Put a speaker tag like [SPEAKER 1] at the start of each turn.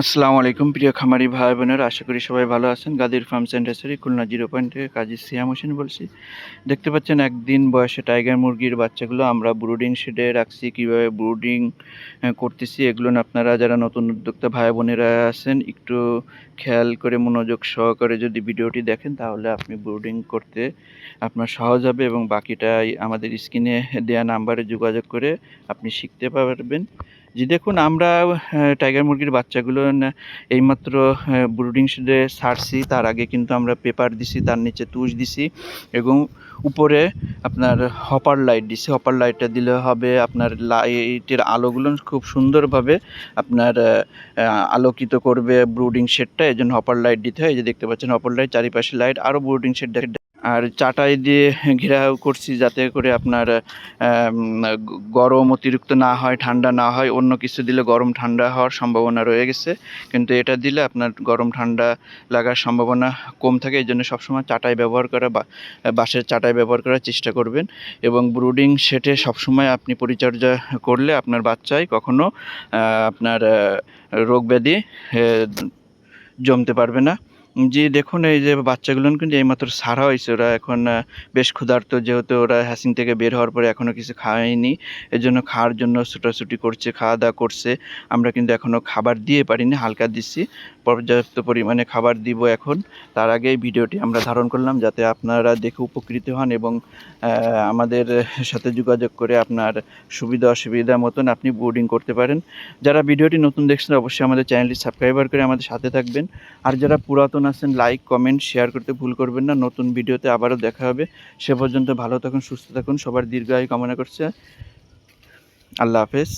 [SPEAKER 1] আসসালামু আলাইকুম, প্রিয় খামারি ভাই বোনেরা আশা করি সবাই ভালো আছেন। গাদির ফার্ম সেন্টারি খুলনা জিরো পয়েন্ট থেকে কাজী সিয়াম হোসেন বলছি। দেখতে পাচ্ছেন একদিন বয়সে টাইগার মুরগির বাচ্চাগুলো, আমরা ব্রুডিং শেডে রাখছি। কীভাবে ব্রুডিং করতেছি এগুলো আপনারা যারা নতুন উদ্যোক্তা ভাই বোনেরা আছেন, একটু খেয়াল করে মনোযোগ সহকারে যদি ভিডিওটি দেখেন, তাহলে আপনি ব্রুডিং করতে আপনার সহজ হবে এবং বাকিটাই আমাদের স্ক্রিনে দেওয়া নাম্বারে যোগাযোগ করে আপনি শিখতে পারবেন। জি, দেখুন, আমরা টাইগার মুরগির বাচ্চাগুলো এইমাত্র ব্রুডিং শেডে ছাড়ছি তার আগে কিন্তু আমরা পেপার দিছি, তার নিচে তুষ দিছি এবং উপরে আপনার হপার লাইট দিছি। হপার লাইটটা দিলে হবে আপনার লাইটের আলোগুলো খুব সুন্দরভাবে আপনার আলোকিত করবে ব্রুডিং শেডটা। এই জন্য হপার লাইট দিতে হয়। এই যে দেখতে পাচ্ছেন, হপার লাইট, চারিপাশে লাইট, আরও ব্রুডিং শেড আর চাটাই দিয়ে ঘেরাও করছি যাতে করে আপনার গরম অতিরিক্ত না হয়, ঠান্ডা না হয়, অন্য কিছু দিলে গরম ঠান্ডা হওয়ার সম্ভাবনা রয়ে গেছে। কিন্তু এটা দিলে আপনার গরম ঠান্ডা লাগার সম্ভাবনা কম থাকে, এই জন্য সবসময় চাটাই ব্যবহার করা বা, বাঁশের চাটাই ব্যবহার করার চেষ্টা করবেন। এবং ব্রুডিং সেটে সবসময় আপনি পরিচর্যা করলে আপনার বাচ্চায় কখনো আপনার রোগ ব্যাধি জমতে পারবে না। জি, দেখুন, এই যে বাচ্চাগুলো কিন্তু এইমাত্র সারা হয়েছে। ওরা এখন বেশ ক্ষুধার্ত যেহেতু ওরা হ্যাসিং থেকে বের হওয়ার পরে এখনও কিছু খায়নি। এর জন্য খাওয়ার জন্য ছুটাছুটি করছে খাওয়া দাওয়া করছে। আমরা কিন্তু এখনও খাবার দিয়ে পারিনি, হালকা দিচ্ছি পর্যাপ্ত পরিমাণে খাবার দিব এখন। তার আগে ভিডিওটি আমরা ধারণ করলাম যাতে আপনারা দেখে উপকৃত হন এবং আমাদের সাথে যোগাযোগ করে আপনার সুবিধা অসুবিধা মতন আপনি বোর্ডিং করতে পারেন। যারা ভিডিওটি নতুন দেখছেন, অবশ্যই আমাদের চ্যানেলটি সাবস্ক্রাইবার করে আমাদের সাথে থাকবেন। আর যারা পুরাতন আছেন লাইক কমেন্ট শেয়ার করতে ভুল করবেন না। নতুন ভিডিওতে আবারও দেখা হবে। সে পর্যন্ত ভালো থাকুন, সুস্থ থাকুন। সবার দীর্ঘায়ু কামনা করছে। আল্লাহ হাফেজ।